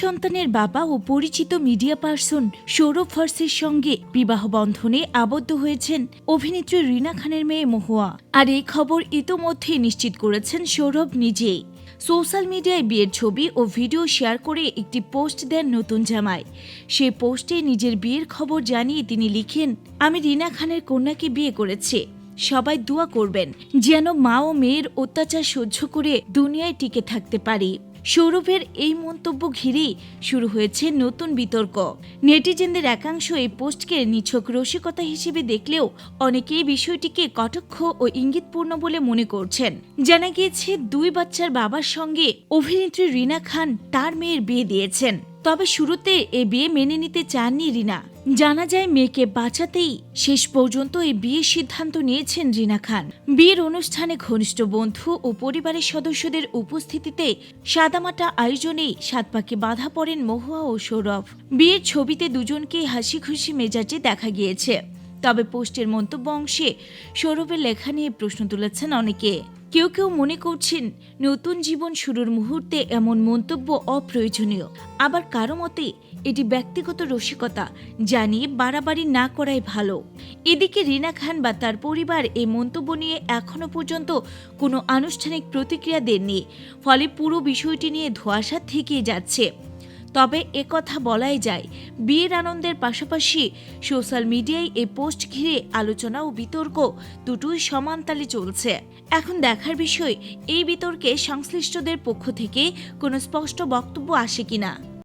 সন্তানের বাবা ও পরিচিত মিডিয়া পার্সন সৌরভ ফার্সির সঙ্গে বিবাহ বন্ধনে আবদ্ধ হয়েছেন অভিনেত্রী রিনা খানের মেয়ে মহুয়া। আর এই খবর ইতোমধ্যেই নিশ্চিত করেছেন সৌরভ নিজেই। সোশ্যাল মিডিয়ায় বিয়ের ছবি ও ভিডিও শেয়ার করে একটি পোস্ট দেন নতুন জামাই। সেই পোস্টে নিজের বিয়ের খবর জানিয়ে তিনি লিখেন, আমি রিনা খানের কন্যাকে বিয়ে করেছি। সবাই দোয়া করবেন, যেন মা ও মেয়ের অত্যাচার সহ্য করে দুনিয়ায় টিকে থাকতে পারি। সৌরভের এই মন্তব্য ঘিরেই শুরু হয়েছে নতুন বিতর্ক। নেটিজেনদের একাংশ এই পোস্টকে নিছক রসিকতা হিসেবে দেখলেও অনেকেই বিষয়টিকে কটাক্ষ ও ইঙ্গিতপূর্ণ বলে মনে করছেন। জানা গিয়েছে, দুই বাচ্চার বাবার সঙ্গে অভিনেত্রী রিনা খান তার মেয়ের বিয়ে দিয়েছেন। তবে শুরুতে এ বিয়ে মেনে নিতে চাননি রিনা। জানা যায়, মেয়েকে বাঁচাতেই শেষ পর্যন্ত এই বিয়ের সিদ্ধান্ত নিয়েছেন রিনা খান। বিয়ের অনুষ্ঠানে ঘনিষ্ঠ বন্ধু ও পরিবারের সদস্যদের উপস্থিতিতে সাদামাটা আয়োজনেই সাত পাকে বাধা পড়েন মহুয়া ও সৌরভ। বিয়ের ছবিতে দুজনকেই হাসি খুশি মেজাজে দেখা গিয়েছে। তবে পোস্টের মন্তব্য অংশে সৌরভের লেখা নিয়ে প্রশ্ন তুলেছেন অনেকে। কেউ কেউ মনে করছেন নতুন জীবন শুরুর মুহূর্তে এমন মন্তব্য অপ্রয়োজনীয়। আবার কারও মতে, এটি ব্যক্তিগত রসিকতা জানিয়ে বাড়াবাড়ি না করাই ভালো। এদিকে রিনা খান বা তার পরিবার এই মন্তব্য নিয়ে এখনও পর্যন্ত কোনো আনুষ্ঠানিক প্রতিক্রিয়া দেননি। ফলে পুরো বিষয়টি নিয়ে ধোঁয়াশা থেকেই যাচ্ছে। তবে একথা বলাই যায়, বিয়ের আনন্দের পাশাপাশি সোশ্যাল মিডিয়ায় এই পোস্ট ঘিরে আলোচনা ও বিতর্ক দুটোই সমানতালে চলছে। এখন দেখার বিষয়, এই বিতর্কে সংশ্লিষ্টদের পক্ষ থেকে কোনো স্পষ্ট বক্তব্য আসে কিনা?